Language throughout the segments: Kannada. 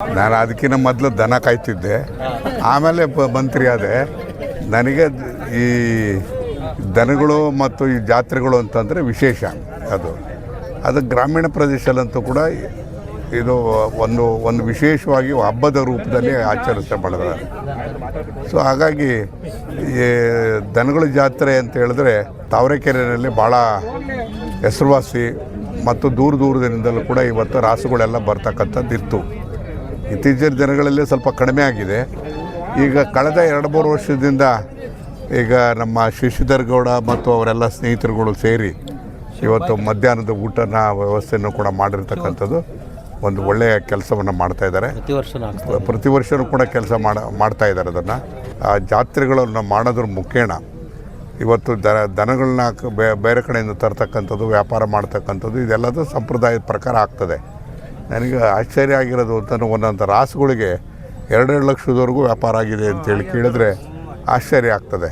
ನಾನು ಅದಕ್ಕಿಂತ ಮೊದಲು ದನ ಕಾಯ್ತಿದ್ದೆ. ಆಮೇಲೆ ಮಂತ್ರಿ ಆದೆ. ನನಗೆ ಈ ದನಗಳು ಮತ್ತು ಈ ಜಾತ್ರೆಗಳು ಅಂತಂದರೆ ವಿಶೇಷ ಅದು. ಅದು ಗ್ರಾಮೀಣ ಪ್ರದೇಶದಲ್ಲಂತೂ ಕೂಡ ಇದು ಒಂದು ಒಂದು ವಿಶೇಷವಾಗಿ ಹಬ್ಬದ ರೂಪದಲ್ಲಿ ಆಚರಿಸಬಾರ್ದು ಸೊ ಹಾಗಾಗಿ ಈ ದನಗಳ ಜಾತ್ರೆ ಅಂತ ಹೇಳಿದ್ರೆ ತಾವರೆಕೆರೆಯಲ್ಲಿ ಭಾಳ ಹೆಸರುವಾಸಿ ಮತ್ತು ದೂರ ದೂರದಿಂದಲೂ ಕೂಡ ಇವತ್ತು ರಾಸುಗಳೆಲ್ಲ ಬರ್ತಕ್ಕಂಥದ್ದು ಇತ್ತು ಇತ್ತೀಚಿನ ದಿನಗಳಲ್ಲಿ ಸ್ವಲ್ಪ ಕಡಿಮೆ ಆಗಿದೆ. ಈಗ ಕಳೆದ ಎರಡು ಮೂರು ವರ್ಷದಿಂದ ಈಗ ನಮ್ಮ ಶಶಿಧರ್ ಗೌಡ ಮತ್ತು ಅವರೆಲ್ಲ ಸ್ನೇಹಿತರುಗಳು ಸೇರಿ ಇವತ್ತು ಮಧ್ಯಾಹ್ನದ ಊಟನ ವ್ಯವಸ್ಥೆಯನ್ನು ಕೂಡ ಮಾಡಿರ್ತಕ್ಕಂಥದ್ದು ಒಂದು ಒಳ್ಳೆಯ ಕೆಲಸವನ್ನು ಮಾಡ್ತಾ ಇದ್ದಾರೆ. ಪ್ರತಿ ವರ್ಷವೂ ಕೂಡ ಕೆಲಸ ಮಾಡ ಮಾಡ್ತಾ ಇದ್ದಾರೆ ಅದನ್ನು. ಆ ಜಾತ್ರೆಗಳನ್ನು ಮಾಡೋದ್ರ ಮುಖೇಣ ಇವತ್ತು ದ ದನಗಳನ್ನ ಬೇರೆ ಕಡೆಯಿಂದ ತರ್ತಕ್ಕಂಥದ್ದು ವ್ಯಾಪಾರ ಮಾಡ್ತಕ್ಕಂಥದ್ದು ಇದೆಲ್ಲದೂ ಸಂಪ್ರದಾಯದ ಪ್ರಕಾರ ಆಗ್ತದೆ. ನನಗೆ ಆಶ್ಚರ್ಯ ಆಗಿರೋದು ಅಂತ ಒಂದೊಂದು ರಾಸುಗಳಿಗೆ ಎರಡೆರಡು ಲಕ್ಷದವರೆಗೂ ವ್ಯಾಪಾರ ಆಗಿದೆ ಅಂತೇಳಿ ಕೇಳಿದ್ರೆ ಆಶ್ಚರ್ಯ ಆಗ್ತದೆ.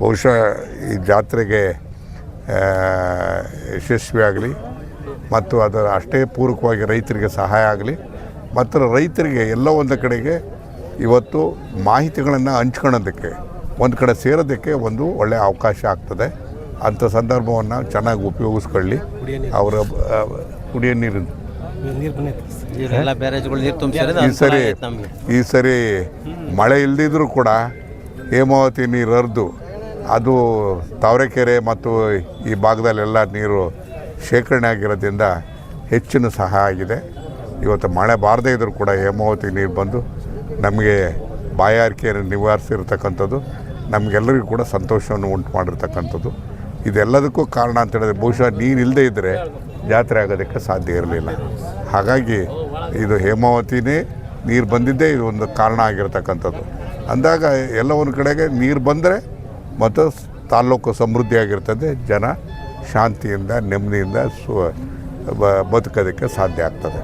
ಬಹುಶಃ ಈ ಜಾತ್ರೆಗೆ ಯಶಸ್ವಿಯಾಗಲಿ ಮತ್ತು ಅದರ ಅಷ್ಟೇ ಪೂರಕವಾಗಿ ರೈತರಿಗೆ ಸಹಾಯ ಆಗಲಿ, ಮತ್ತು ರೈತರಿಗೆ ಎಲ್ಲ ಒಂದು ಕಡೆಗೆ ಇವತ್ತು ಮಾಹಿತಿಗಳನ್ನು ಹಂಚ್ಕೊಳ್ಳೋದಕ್ಕೆ, ಒಂದು ಕಡೆ ಸೇರೋದಕ್ಕೆ ಒಂದು ಒಳ್ಳೆಯ ಅವಕಾಶ ಆಗ್ತದೆ. ಅಂಥ ಸಂದರ್ಭವನ್ನು ಚೆನ್ನಾಗಿ ಉಪಯೋಗಿಸ್ಕೊಳ್ಳಿ. ಅವರ ಕುಡಿಯೋ ನೀರಿನ ಈ ಸರಿ ಈ ಸರಿ ಮಳೆ ಇಲ್ದಿದ್ರು ಕೂಡ ಹೇಮಾವತಿ ನೀರು ಹರಿದು ಅದು ತಾವರೆಕೆರೆ ಮತ್ತು ಈ ಭಾಗದಲ್ಲೆಲ್ಲ ನೀರು ಶೇಖರಣೆ ಆಗಿರೋದ್ರಿಂದ ಹೆಚ್ಚಿನ ಸಹಾಯ ಆಗಿದೆ. ಇವತ್ತು ಮಳೆ ಬಾರದೇ ಇದ್ರೂ ಕೂಡ ಹೇಮಾವತಿ ನೀರು ಬಂದು ನಮಗೆ ಬಾಯಾರಿಕೆಯನ್ನು ನಿವಾರಿಸಿರ್ತಕ್ಕಂಥದ್ದು ನಮಗೆಲ್ಲರಿಗೂ ಕೂಡ ಸಂತೋಷವನ್ನು ಉಂಟು ಮಾಡಿರ್ತಕ್ಕಂಥದ್ದು. ಇದೆಲ್ಲದಕ್ಕೂ ಕಾರಣ ಅಂತ ಹೇಳಿದ್ರೆ ಬಹುಶಃ ನೀರು ಇಲ್ಲದೇ ಇದ್ದರೆ ಜಾತ್ರೆ ಆಗೋದಕ್ಕೆ ಸಾಧ್ಯ ಇರಲಿಲ್ಲ. ಹಾಗಾಗಿ ಇದು ಹೇಮಾವತಿನೇ ನೀರು ಬಂದಿದ್ದೇ ಇದು ಒಂದು ಕಾರಣ ಆಗಿರ್ತಕ್ಕಂಥದ್ದು. ಅಂದಾಗ ಎಲ್ಲ ಒಂದು ಕಡೆಗೆ ನೀರು ಬಂದರೆ ಮತ್ತು ತಾಲ್ಲೂಕು ಸಮೃದ್ಧಿಯಾಗಿರ್ತದೆ ಜನ ಶಾಂತಿಯಿಂದ, ನೆಮ್ಮದಿಯಿಂದ ಸು ಬದುಕೋದಕ್ಕೆ ಸಾಧ್ಯ ಆಗ್ತದೆ.